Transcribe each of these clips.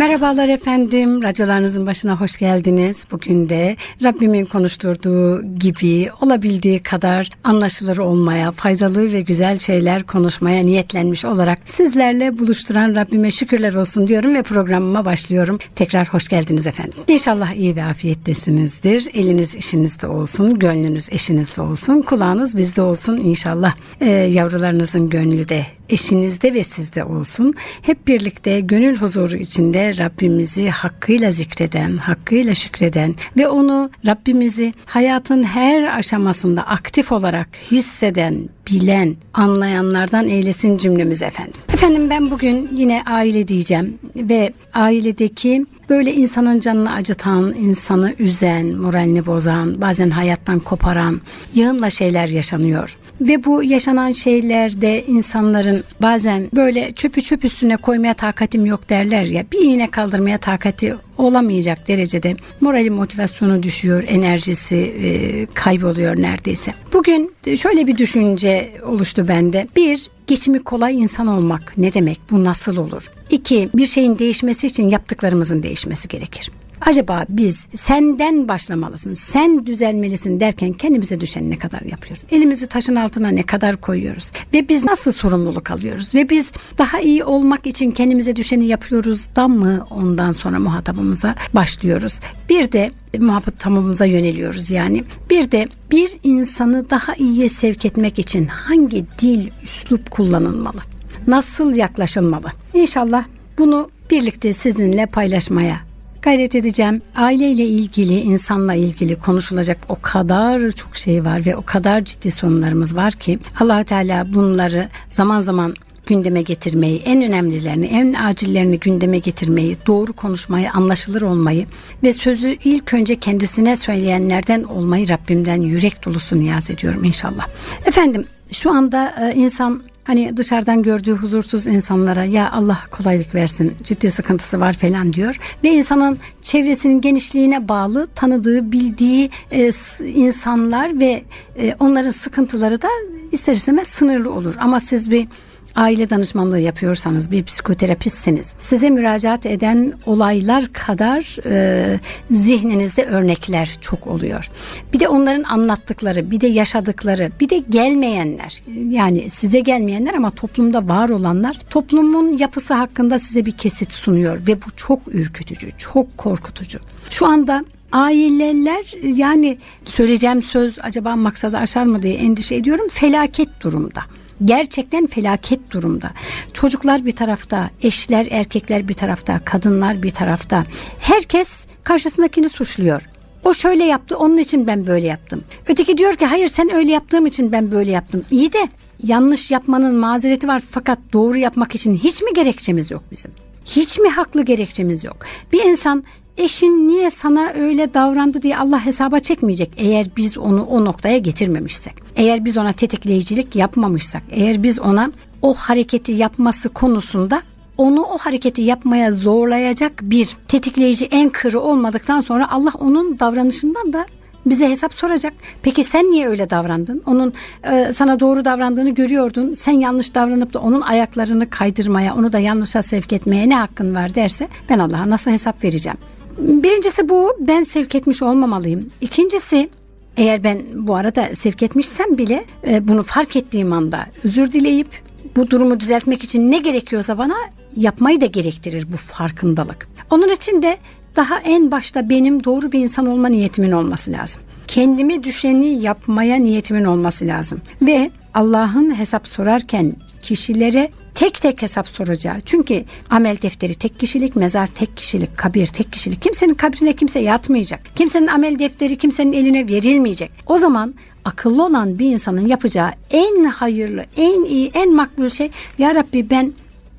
Merhabalar efendim, radyolarınızın başına hoş geldiniz. Bugün de Rabbimin konuşturduğu gibi olabildiği kadar anlaşılır olmaya, faydalı ve güzel şeyler konuşmaya niyetlenmiş olarak sizlerle buluşturan Rabbime şükürler olsun diyorum ve programıma başlıyorum. Tekrar hoş geldiniz efendim. İnşallah iyi ve afiyettesinizdir. Eliniz işinizde olsun, gönlünüz eşinizde olsun, kulağınız bizde olsun inşallah. Ee, yavrularınızın gönlü de eşinizde ve sizde olsun. Hep birlikte gönül huzuru içinde Rabbimizi hakkıyla zikreden, hakkıyla şükreden ve onu Rabbimizi hayatın her aşamasında aktif olarak hisseden, bilen, anlayanlardan eylesin cümlemiz efendim. Efendim ben bugün yine aile diyeceğim ve ailedeki böyle insanın canını acıtan, insanı üzen, moralini bozan, bazen hayattan koparan yığınla şeyler yaşanıyor. Ve bu yaşanan şeylerde insanların bazen böyle çöpü çöp üstüne koymaya takatim yok derler ya bir iğne kaldırmaya takati olamayacak derecede morali motivasyonu düşüyor, enerjisi e, kayboluyor neredeyse. Bugün şöyle bir düşünce oluştu bende. Bir, geçimi kolay insan olmak ne demek? Bu nasıl olur? İki, bir şeyin değişmesi için yaptıklarımızın değişmesi gerekir. Acaba biz senden başlamalısın, sen düzelmelisin derken kendimize düşen ne kadar yapıyoruz? Elimizi taşın altına ne kadar koyuyoruz? Ve biz nasıl sorumluluk alıyoruz? Ve biz daha iyi olmak için kendimize düşeni yapıyoruz da mı ondan sonra muhatabımıza başlıyoruz? Bir de muhatabımıza yöneliyoruz yani. Bir de bir insanı daha iyiye sevk etmek için hangi dil, üslup kullanılmalı? Nasıl yaklaşılmalı? İnşallah bunu birlikte sizinle paylaşmaya gayret edeceğim. Aileyle ilgili, insanla ilgili konuşulacak o kadar çok şey var ve o kadar ciddi sorunlarımız var ki allah Teala bunları zaman zaman gündeme getirmeyi, en önemlilerini, en acillerini gündeme getirmeyi, doğru konuşmayı, anlaşılır olmayı ve sözü ilk önce kendisine söyleyenlerden olmayı Rabbimden yürek dolusu niyaz ediyorum inşallah. Efendim şu anda insan Hani dışarıdan gördüğü huzursuz insanlara ya Allah kolaylık versin ciddi sıkıntısı var falan diyor. Ve insanın çevresinin genişliğine bağlı tanıdığı bildiği e, insanlar ve e, onların sıkıntıları da ister istemez sınırlı olur. Ama siz bir aile danışmanlığı yapıyorsanız bir psikoterapistsiniz size müracaat eden olaylar kadar e, zihninizde örnekler çok oluyor. Bir de onların anlattıkları bir de yaşadıkları bir de gelmeyenler yani size gelmeyenler ama toplumda var olanlar toplumun yapısı hakkında size bir kesit sunuyor ve bu çok ürkütücü çok korkutucu. Şu anda aileler yani söyleyeceğim söz acaba maksadı aşar mı diye endişe ediyorum felaket durumda gerçekten felaket durumda. Çocuklar bir tarafta, eşler, erkekler bir tarafta, kadınlar bir tarafta. Herkes karşısındakini suçluyor. O şöyle yaptı onun için ben böyle yaptım. Öteki diyor ki hayır sen öyle yaptığım için ben böyle yaptım. İyi de yanlış yapmanın mazereti var fakat doğru yapmak için hiç mi gerekçemiz yok bizim? Hiç mi haklı gerekçemiz yok? Bir insan eşin niye sana öyle davrandı diye Allah hesaba çekmeyecek eğer biz onu o noktaya getirmemişsek. Eğer biz ona tetikleyicilik yapmamışsak, eğer biz ona o hareketi yapması konusunda onu o hareketi yapmaya zorlayacak bir tetikleyici en kırı olmadıktan sonra Allah onun davranışından da bize hesap soracak. Peki sen niye öyle davrandın? Onun e, sana doğru davrandığını görüyordun. Sen yanlış davranıp da onun ayaklarını kaydırmaya, onu da yanlışa sevk etmeye ne hakkın var derse ben Allah'a nasıl hesap vereceğim? Birincisi bu ben sevk etmiş olmamalıyım. İkincisi eğer ben bu arada sevk etmişsem bile e, bunu fark ettiğim anda özür dileyip bu durumu düzeltmek için ne gerekiyorsa bana yapmayı da gerektirir bu farkındalık. Onun için de daha en başta benim doğru bir insan olma niyetimin olması lazım. Kendimi düşeni yapmaya niyetimin olması lazım. Ve Allah'ın hesap sorarken kişilere tek tek hesap soracağı. Çünkü amel defteri tek kişilik, mezar tek kişilik, kabir tek kişilik. Kimsenin kabrine kimse yatmayacak. Kimsenin amel defteri kimsenin eline verilmeyecek. O zaman akıllı olan bir insanın yapacağı en hayırlı, en iyi, en makbul şey Ya Rabbi ben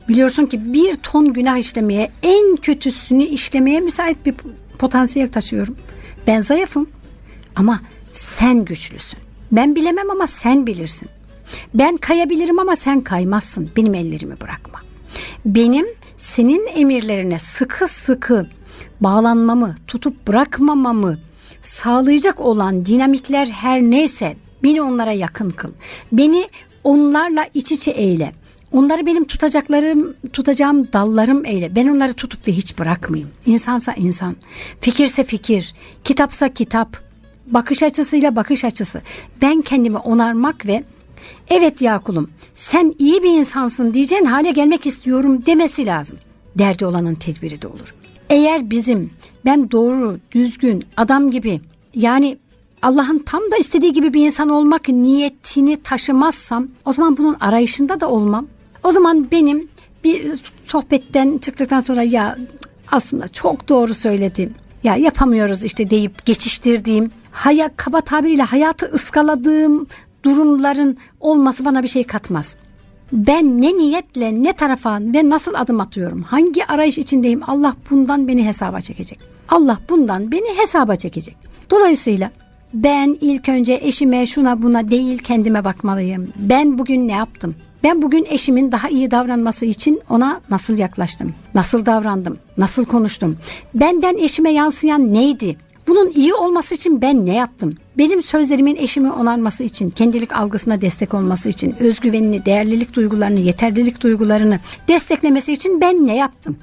biliyorsun ki bir ton günah işlemeye, en kötüsünü işlemeye müsait bir potansiyel taşıyorum. Ben zayıfım ama sen güçlüsün. Ben bilemem ama sen bilirsin. Ben kayabilirim ama sen kaymazsın. Benim ellerimi bırakma. Benim senin emirlerine sıkı sıkı bağlanmamı, tutup bırakmamamı sağlayacak olan dinamikler her neyse beni onlara yakın kıl. Beni onlarla iç içe eyle. Onları benim tutacaklarım, tutacağım dallarım eyle. Ben onları tutup ve hiç bırakmayayım. İnsansa insan, fikirse fikir, kitapsa kitap, bakış açısıyla bakış açısı. Ben kendimi onarmak ve evet ya kulum sen iyi bir insansın diyeceğin hale gelmek istiyorum demesi lazım. Derdi olanın tedbiri de olur. Eğer bizim ben doğru, düzgün, adam gibi yani Allah'ın tam da istediği gibi bir insan olmak niyetini taşımazsam o zaman bunun arayışında da olmam. O zaman benim bir sohbetten çıktıktan sonra ya aslında çok doğru söyledim. Ya yapamıyoruz işte deyip geçiştirdiğim, haya, kaba tabiriyle hayatı ıskaladığım durumların olması bana bir şey katmaz. Ben ne niyetle, ne tarafa ve nasıl adım atıyorum? Hangi arayış içindeyim? Allah bundan beni hesaba çekecek. Allah bundan beni hesaba çekecek. Dolayısıyla ben ilk önce eşime şuna buna değil kendime bakmalıyım. Ben bugün ne yaptım? Ben bugün eşimin daha iyi davranması için ona nasıl yaklaştım? Nasıl davrandım? Nasıl konuştum? Benden eşime yansıyan neydi? Bunun iyi olması için ben ne yaptım? Benim sözlerimin eşimi onarması için, kendilik algısına destek olması için, özgüvenini, değerlilik duygularını, yeterlilik duygularını desteklemesi için ben ne yaptım?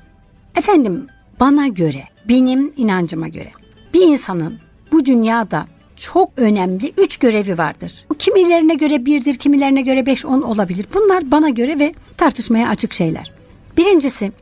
Efendim bana göre, benim inancıma göre bir insanın bu dünyada çok önemli üç görevi vardır. Kimilerine göre birdir, kimilerine göre beş, on olabilir. Bunlar bana göre ve tartışmaya açık şeyler. Birincisi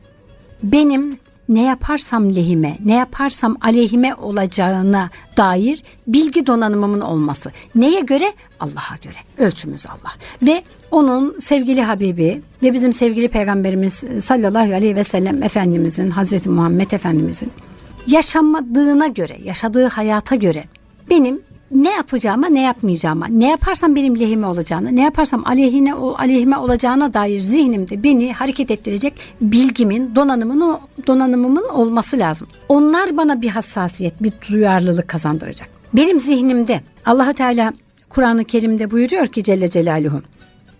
benim ne yaparsam lehime, ne yaparsam aleyhime olacağına dair bilgi donanımımın olması. Neye göre? Allah'a göre. Ölçümüz Allah. Ve onun sevgili Habibi ve bizim sevgili Peygamberimiz sallallahu aleyhi ve sellem Efendimizin, Hazreti Muhammed Efendimizin yaşamadığına göre, yaşadığı hayata göre benim ne yapacağıma ne yapmayacağıma, ne yaparsam benim lehime olacağını, ne yaparsam aleyhine aleyhime olacağına dair zihnimde beni hareket ettirecek bilgimin, donanımının donanımımın olması lazım. Onlar bana bir hassasiyet, bir duyarlılık kazandıracak. Benim zihnimde Allahu Teala Kur'an-ı Kerim'de buyuruyor ki Celle Celaluhu.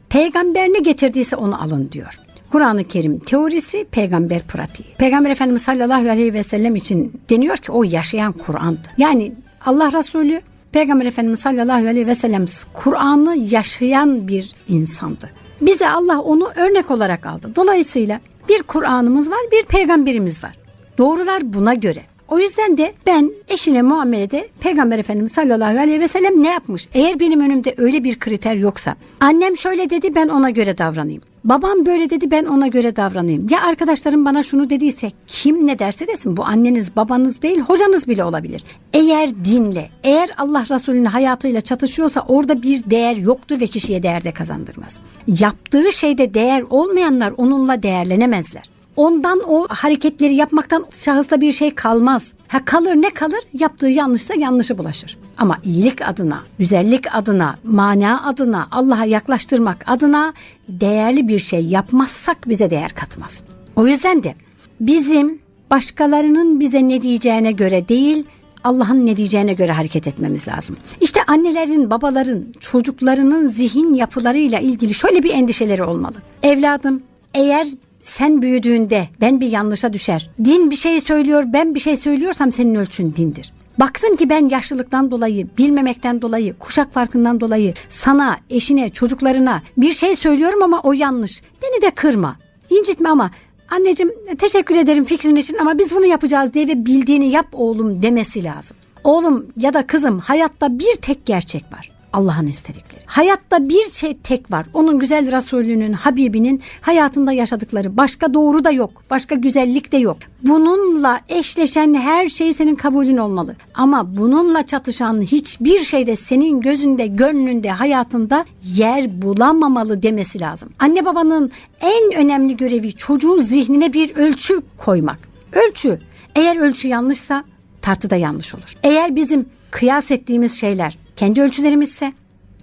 Peygamber ne getirdiyse onu alın diyor. Kur'an-ı Kerim teorisi, peygamber pratiği. Peygamber Efendimiz sallallahu aleyhi ve sellem için deniyor ki o yaşayan Kur'an'dı. Yani Allah Resulü Peygamber Efendimiz sallallahu aleyhi ve sellem Kur'an'ı yaşayan bir insandı. Bize Allah onu örnek olarak aldı. Dolayısıyla bir Kur'an'ımız var, bir peygamberimiz var. Doğrular buna göre. O yüzden de ben eşine muamelede Peygamber Efendimiz sallallahu aleyhi ve sellem ne yapmış? Eğer benim önümde öyle bir kriter yoksa annem şöyle dedi ben ona göre davranayım. Babam böyle dedi ben ona göre davranayım. Ya arkadaşlarım bana şunu dediyse kim ne derse desin bu anneniz babanız değil hocanız bile olabilir. Eğer dinle eğer Allah Resulü'nün hayatıyla çatışıyorsa orada bir değer yoktur ve kişiye değer de kazandırmaz. Yaptığı şeyde değer olmayanlar onunla değerlenemezler ondan o hareketleri yapmaktan şahısta bir şey kalmaz. Ha kalır ne kalır? Yaptığı yanlışsa yanlışı bulaşır. Ama iyilik adına, güzellik adına, mana adına, Allah'a yaklaştırmak adına değerli bir şey yapmazsak bize değer katmaz. O yüzden de bizim başkalarının bize ne diyeceğine göre değil, Allah'ın ne diyeceğine göre hareket etmemiz lazım. İşte annelerin, babaların, çocuklarının zihin yapılarıyla ilgili şöyle bir endişeleri olmalı. Evladım eğer sen büyüdüğünde ben bir yanlışa düşer. Din bir şey söylüyor, ben bir şey söylüyorsam senin ölçün dindir. Baktın ki ben yaşlılıktan dolayı, bilmemekten dolayı, kuşak farkından dolayı sana, eşine, çocuklarına bir şey söylüyorum ama o yanlış. Beni de kırma, incitme ama anneciğim teşekkür ederim fikrin için ama biz bunu yapacağız diye ve bildiğini yap oğlum demesi lazım. Oğlum ya da kızım hayatta bir tek gerçek var. Allah'ın istedikleri. Hayatta bir şey tek var. Onun güzel Resulünün, Habibinin hayatında yaşadıkları. Başka doğru da yok. Başka güzellik de yok. Bununla eşleşen her şey senin kabulün olmalı. Ama bununla çatışan hiçbir şey de senin gözünde, gönlünde, hayatında yer bulamamalı demesi lazım. Anne babanın en önemli görevi çocuğun zihnine bir ölçü koymak. Ölçü. Eğer ölçü yanlışsa tartıda yanlış olur. Eğer bizim kıyas ettiğimiz şeyler kendi ölçülerimizse,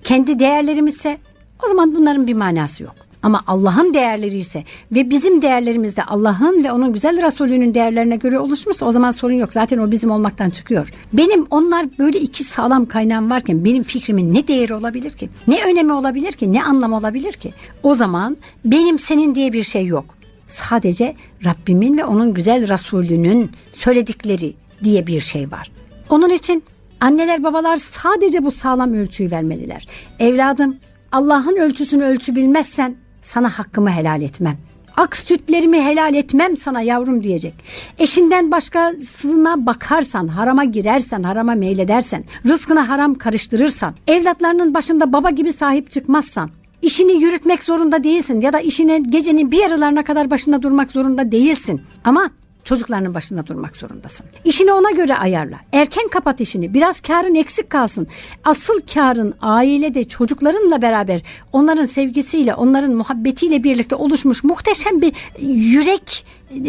kendi değerlerimizse o zaman bunların bir manası yok. Ama Allah'ın değerleri ise ve bizim değerlerimiz de Allah'ın ve onun güzel Resulü'nün değerlerine göre oluşmuşsa o zaman sorun yok. Zaten o bizim olmaktan çıkıyor. Benim onlar böyle iki sağlam kaynağım varken benim fikrimin ne değeri olabilir ki? Ne önemi olabilir ki? Ne anlamı olabilir ki? O zaman benim senin diye bir şey yok. Sadece Rabbimin ve onun güzel Resulü'nün söyledikleri diye bir şey var. Onun için Anneler babalar sadece bu sağlam ölçüyü vermeliler. Evladım Allah'ın ölçüsünü ölçü bilmezsen sana hakkımı helal etmem. Ak sütlerimi helal etmem sana yavrum diyecek. Eşinden başkasına bakarsan, harama girersen, harama meyledersen, rızkına haram karıştırırsan, evlatlarının başında baba gibi sahip çıkmazsan, işini yürütmek zorunda değilsin ya da işine gecenin bir yarılarına kadar başında durmak zorunda değilsin. Ama çocuklarının başında durmak zorundasın. İşini ona göre ayarla. Erken kapat işini. Biraz karın eksik kalsın. Asıl karın ailede çocuklarınla beraber onların sevgisiyle, onların muhabbetiyle birlikte oluşmuş muhteşem bir yürek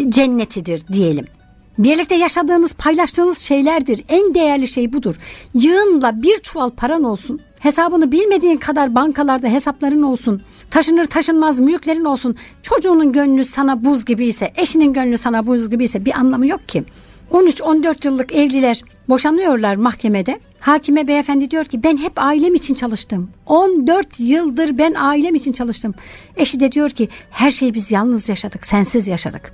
cennetidir diyelim. Birlikte yaşadığınız, paylaştığınız şeylerdir. En değerli şey budur. Yığınla bir çuval paran olsun. Hesabını bilmediğin kadar bankalarda hesapların olsun. Taşınır taşınmaz mülklerin olsun. Çocuğunun gönlü sana buz gibi ise, eşinin gönlü sana buz gibi ise bir anlamı yok ki. 13-14 yıllık evliler boşanıyorlar mahkemede. Hakime beyefendi diyor ki ben hep ailem için çalıştım. 14 yıldır ben ailem için çalıştım. Eşi de diyor ki her şeyi biz yalnız yaşadık, sensiz yaşadık.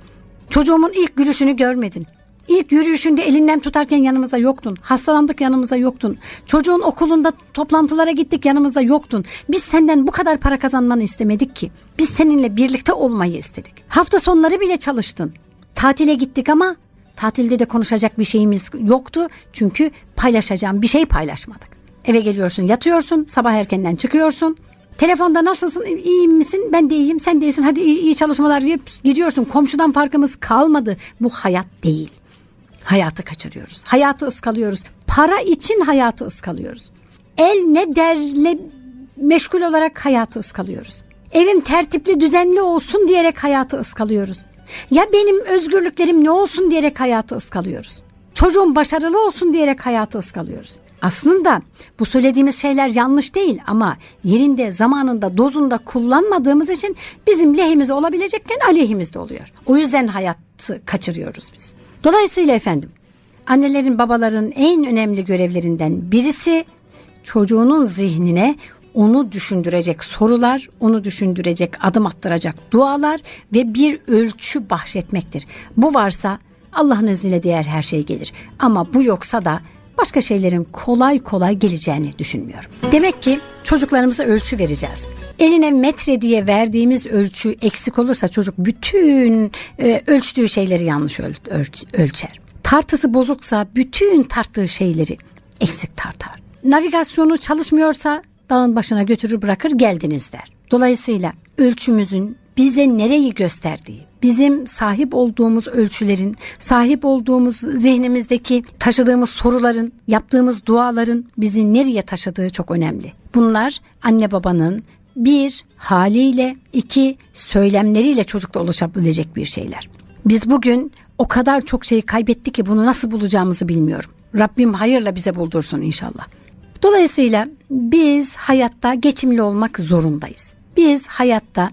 Çocuğumun ilk gülüşünü görmedin. İlk yürüyüşünde elinden tutarken yanımızda yoktun. Hastalandık yanımızda yoktun. Çocuğun okulunda toplantılara gittik yanımızda yoktun. Biz senden bu kadar para kazanmanı istemedik ki. Biz seninle birlikte olmayı istedik. Hafta sonları bile çalıştın. Tatile gittik ama tatilde de konuşacak bir şeyimiz yoktu. Çünkü paylaşacağım bir şey paylaşmadık. Eve geliyorsun yatıyorsun sabah erkenden çıkıyorsun. Telefonda nasılsın iyi misin ben de iyiyim sen de iyisin hadi iyi, iyi çalışmalar deyip gidiyorsun. Komşudan farkımız kalmadı. Bu hayat değil. Hayatı kaçırıyoruz. Hayatı ıskalıyoruz. Para için hayatı ıskalıyoruz. El ne derle meşgul olarak hayatı ıskalıyoruz. Evim tertipli düzenli olsun diyerek hayatı ıskalıyoruz. Ya benim özgürlüklerim ne olsun diyerek hayatı ıskalıyoruz. Çocuğum başarılı olsun diyerek hayatı ıskalıyoruz. Aslında bu söylediğimiz şeyler yanlış değil ama yerinde, zamanında, dozunda kullanmadığımız için bizim lehimize olabilecekken aleyhimizde oluyor. O yüzden hayatı kaçırıyoruz biz. Dolayısıyla efendim annelerin babaların en önemli görevlerinden birisi çocuğunun zihnine onu düşündürecek sorular, onu düşündürecek, adım attıracak dualar ve bir ölçü bahşetmektir. Bu varsa Allah'ın izniyle diğer her şey gelir. Ama bu yoksa da başka şeylerin kolay kolay geleceğini düşünmüyorum. Demek ki çocuklarımıza ölçü vereceğiz. Eline metre diye verdiğimiz ölçü eksik olursa çocuk bütün e, ölçtüğü şeyleri yanlış öl, ölç, ölçer. Tartısı bozuksa bütün tarttığı şeyleri eksik tartar. Navigasyonu çalışmıyorsa dağın başına götürür bırakır geldiniz der. Dolayısıyla ölçümüzün bize nereyi gösterdiği, bizim sahip olduğumuz ölçülerin, sahip olduğumuz zihnimizdeki taşıdığımız soruların, yaptığımız duaların bizi nereye taşıdığı çok önemli. Bunlar anne babanın bir haliyle, iki söylemleriyle çocukta oluşabilecek bir şeyler. Biz bugün o kadar çok şeyi kaybettik ki bunu nasıl bulacağımızı bilmiyorum. Rabbim hayırla bize buldursun inşallah. Dolayısıyla biz hayatta geçimli olmak zorundayız. Biz hayatta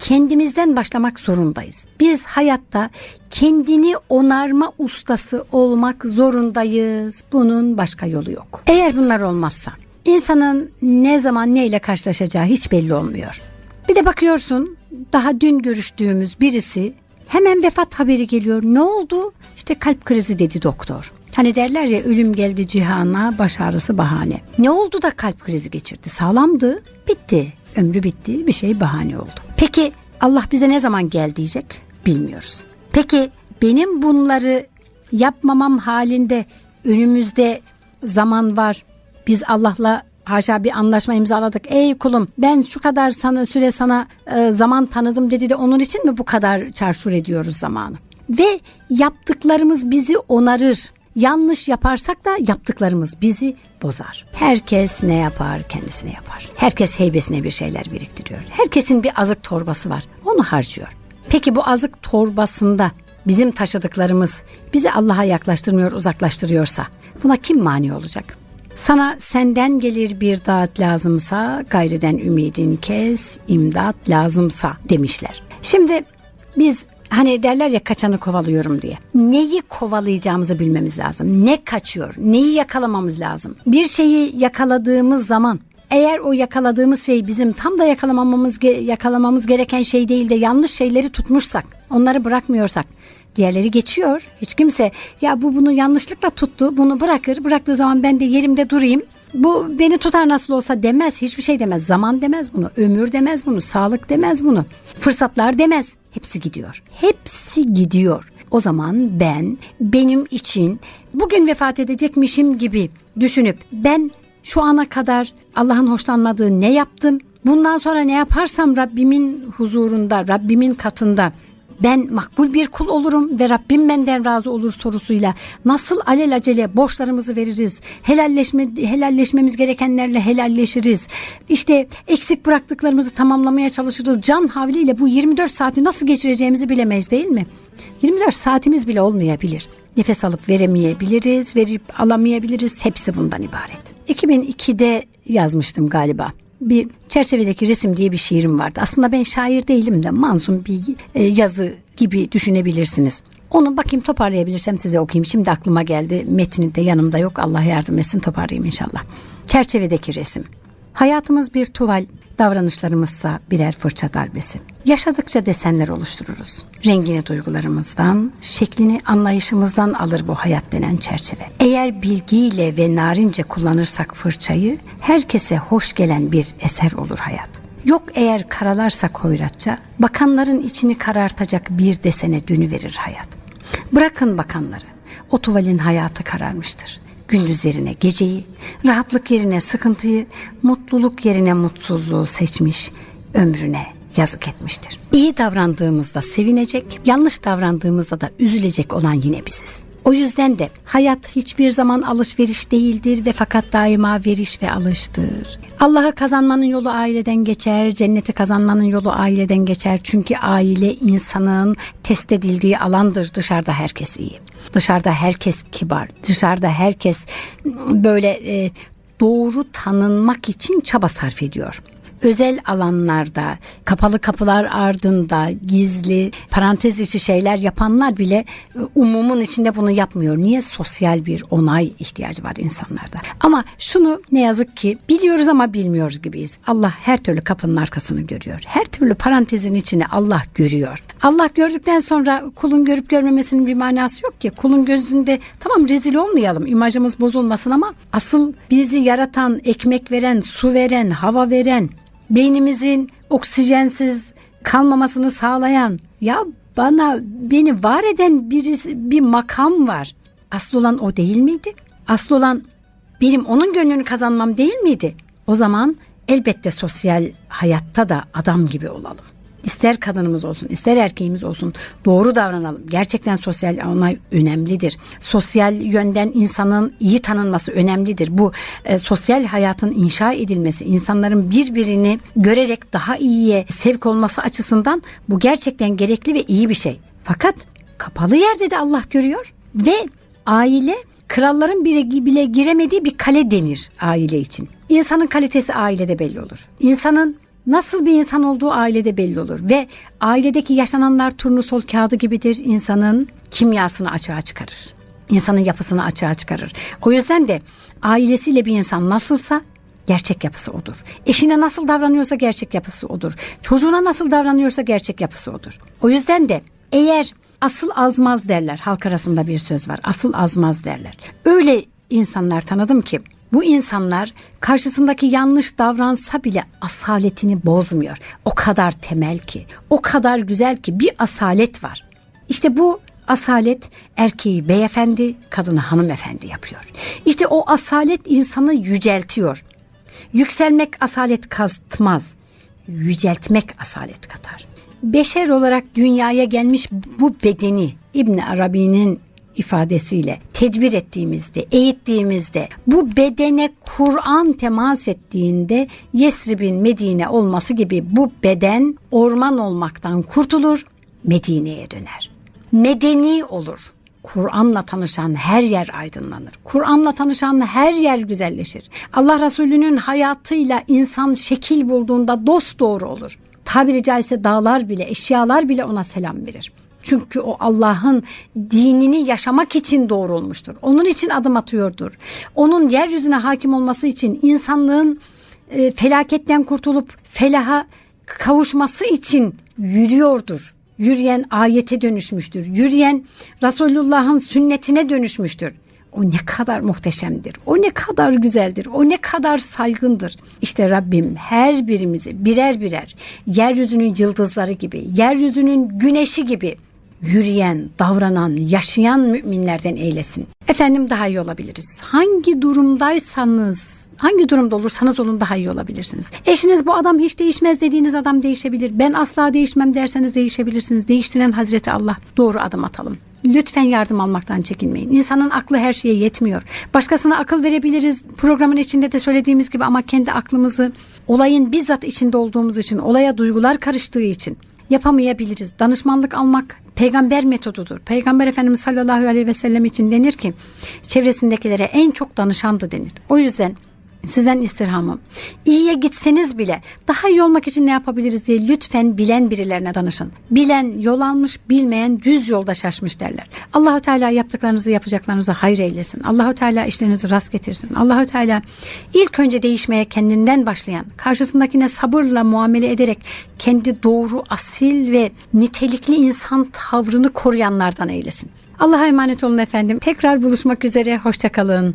kendimizden başlamak zorundayız. Biz hayatta kendini onarma ustası olmak zorundayız. Bunun başka yolu yok. Eğer bunlar olmazsa insanın ne zaman neyle karşılaşacağı hiç belli olmuyor. Bir de bakıyorsun daha dün görüştüğümüz birisi hemen vefat haberi geliyor. Ne oldu? İşte kalp krizi dedi doktor. Hani derler ya ölüm geldi cihana, baş ağrısı bahane. Ne oldu da kalp krizi geçirdi? Sağlamdı, bitti. Ömrü bitti, bir şey bahane oldu. Peki Allah bize ne zaman gel diyecek? Bilmiyoruz. Peki benim bunları yapmamam halinde önümüzde zaman var. Biz Allah'la haşa bir anlaşma imzaladık. Ey kulum ben şu kadar sana süre sana e, zaman tanıdım dedi de onun için mi bu kadar çarşur ediyoruz zamanı? Ve yaptıklarımız bizi onarır. Yanlış yaparsak da yaptıklarımız bizi bozar. Herkes ne yapar kendisine yapar. Herkes heybesine bir şeyler biriktiriyor. Herkesin bir azık torbası var. Onu harcıyor. Peki bu azık torbasında bizim taşıdıklarımız bizi Allah'a yaklaştırmıyor, uzaklaştırıyorsa buna kim mani olacak? Sana senden gelir bir dağıt lazımsa gayriden ümidin kes, imdat lazımsa demişler. Şimdi biz hani derler ya kaçanı kovalıyorum diye. Neyi kovalayacağımızı bilmemiz lazım. Ne kaçıyor? Neyi yakalamamız lazım? Bir şeyi yakaladığımız zaman eğer o yakaladığımız şey bizim tam da yakalamamamız yakalamamız gereken şey değil de yanlış şeyleri tutmuşsak, onları bırakmıyorsak diğerleri geçiyor. Hiç kimse ya bu bunu yanlışlıkla tuttu, bunu bırakır. Bıraktığı zaman ben de yerimde durayım. Bu beni tutar nasıl olsa demez. Hiçbir şey demez. Zaman demez bunu. Ömür demez bunu. Sağlık demez bunu. Fırsatlar demez. Hepsi gidiyor. Hepsi gidiyor. O zaman ben benim için bugün vefat edecekmişim gibi düşünüp ben şu ana kadar Allah'ın hoşlanmadığı ne yaptım? Bundan sonra ne yaparsam Rabbimin huzurunda, Rabbimin katında ben makbul bir kul olurum ve Rabbim benden razı olur sorusuyla nasıl alelacele borçlarımızı veririz, helalleşme, helalleşmemiz gerekenlerle helalleşiriz, işte eksik bıraktıklarımızı tamamlamaya çalışırız, can havliyle bu 24 saati nasıl geçireceğimizi bilemeyiz değil mi? 24 saatimiz bile olmayabilir. Nefes alıp veremeyebiliriz, verip alamayabiliriz. Hepsi bundan ibaret. 2002'de yazmıştım galiba bir çerçevedeki resim diye bir şiirim vardı. Aslında ben şair değilim de manzum bir e, yazı gibi düşünebilirsiniz. Onu bakayım toparlayabilirsem size okuyayım. Şimdi aklıma geldi. Metni de yanımda yok. Allah yardım etsin toparlayayım inşallah. Çerçevedeki resim. Hayatımız bir tuval, davranışlarımızsa birer fırça darbesi. Yaşadıkça desenler oluştururuz. Rengini duygularımızdan, şeklini anlayışımızdan alır bu hayat denen çerçeve. Eğer bilgiyle ve narince kullanırsak fırçayı, herkese hoş gelen bir eser olur hayat. Yok eğer karalarsak hoyratça, bakanların içini karartacak bir desene dönüverir hayat. Bırakın bakanları, o tuvalin hayatı kararmıştır gündüz yerine geceyi, rahatlık yerine sıkıntıyı, mutluluk yerine mutsuzluğu seçmiş, ömrüne yazık etmiştir. İyi davrandığımızda sevinecek, yanlış davrandığımızda da üzülecek olan yine biziz. O yüzden de hayat hiçbir zaman alışveriş değildir ve fakat daima veriş ve alıştır. Allah'ı kazanmanın yolu aileden geçer, cenneti kazanmanın yolu aileden geçer. Çünkü aile insanın test edildiği alandır. Dışarıda herkes iyi. Dışarıda herkes kibar. Dışarıda herkes böyle e, doğru tanınmak için çaba sarf ediyor özel alanlarda, kapalı kapılar ardında gizli, parantez içi şeyler yapanlar bile e, umumun içinde bunu yapmıyor. Niye? Sosyal bir onay ihtiyacı var insanlarda. Ama şunu ne yazık ki biliyoruz ama bilmiyoruz gibiyiz. Allah her türlü kapının arkasını görüyor. Her türlü parantezin içini Allah görüyor. Allah gördükten sonra kulun görüp görmemesinin bir manası yok ki. Kulun gözünde tamam rezil olmayalım, imajımız bozulmasın ama asıl bizi yaratan, ekmek veren, su veren, hava veren, beynimizin oksijensiz kalmamasını sağlayan ya bana beni var eden birisi, bir makam var. Asıl olan o değil miydi? Asıl olan benim onun gönlünü kazanmam değil miydi? O zaman elbette sosyal hayatta da adam gibi olalım. İster kadınımız olsun, ister erkeğimiz olsun doğru davranalım. Gerçekten sosyal onay önemlidir. Sosyal yönden insanın iyi tanınması önemlidir. Bu e, sosyal hayatın inşa edilmesi, insanların birbirini görerek daha iyiye sevk olması açısından bu gerçekten gerekli ve iyi bir şey. Fakat kapalı yerde de Allah görüyor ve aile kralların bile, bile giremediği bir kale denir aile için. İnsanın kalitesi ailede belli olur. İnsanın nasıl bir insan olduğu ailede belli olur ve ailedeki yaşananlar turnusol kağıdı gibidir insanın kimyasını açığa çıkarır. İnsanın yapısını açığa çıkarır. O yüzden de ailesiyle bir insan nasılsa gerçek yapısı odur. Eşine nasıl davranıyorsa gerçek yapısı odur. Çocuğuna nasıl davranıyorsa gerçek yapısı odur. O yüzden de eğer asıl azmaz derler halk arasında bir söz var. Asıl azmaz derler. Öyle insanlar tanıdım ki bu insanlar karşısındaki yanlış davransa bile asaletini bozmuyor. O kadar temel ki, o kadar güzel ki bir asalet var. İşte bu asalet erkeği beyefendi, kadını hanımefendi yapıyor. İşte o asalet insanı yüceltiyor. Yükselmek asalet katmaz. Yüceltmek asalet katar. Beşer olarak dünyaya gelmiş bu bedeni İbn Arabi'nin ifadesiyle tedbir ettiğimizde, eğittiğimizde bu bedene Kur'an temas ettiğinde Yesrib'in Medine olması gibi bu beden orman olmaktan kurtulur, Medine'ye döner. Medeni olur. Kur'an'la tanışan her yer aydınlanır. Kur'an'la tanışan her yer güzelleşir. Allah Resulü'nün hayatıyla insan şekil bulduğunda dost doğru olur. Tabiri caizse dağlar bile, eşyalar bile ona selam verir. Çünkü o Allah'ın dinini yaşamak için doğrulmuştur. Onun için adım atıyordur. Onun yeryüzüne hakim olması için insanlığın e, felaketten kurtulup felaha kavuşması için yürüyordur. Yürüyen ayete dönüşmüştür. Yürüyen Resulullah'ın sünnetine dönüşmüştür. o ne kadar muhteşemdir. O ne kadar güzeldir. O ne kadar saygındır. İşte Rabbim her birimizi birer birer yeryüzünün yıldızları gibi, yeryüzünün güneşi gibi yürüyen, davranan, yaşayan müminlerden eylesin. Efendim daha iyi olabiliriz. Hangi durumdaysanız, hangi durumda olursanız olun daha iyi olabilirsiniz. Eşiniz bu adam hiç değişmez dediğiniz adam değişebilir. Ben asla değişmem derseniz değişebilirsiniz. Değiştiren Hazreti Allah. Doğru adım atalım. Lütfen yardım almaktan çekinmeyin. İnsanın aklı her şeye yetmiyor. Başkasına akıl verebiliriz. Programın içinde de söylediğimiz gibi ama kendi aklımızı olayın bizzat içinde olduğumuz için, olaya duygular karıştığı için yapamayabiliriz. Danışmanlık almak peygamber metodudur. Peygamber Efendimiz sallallahu aleyhi ve sellem için denir ki çevresindekilere en çok danışandı denir. O yüzden Sizden istirhamım. İyiye gitseniz bile daha iyi olmak için ne yapabiliriz diye lütfen bilen birilerine danışın. Bilen yol almış, bilmeyen düz yolda şaşmış derler. Allahu Teala yaptıklarınızı yapacaklarınızı hayır eylesin. Allahu Teala işlerinizi rast getirsin. Allahu Teala ilk önce değişmeye kendinden başlayan, karşısındakine sabırla muamele ederek kendi doğru, asil ve nitelikli insan tavrını koruyanlardan eylesin. Allah'a emanet olun efendim. Tekrar buluşmak üzere. Hoşçakalın.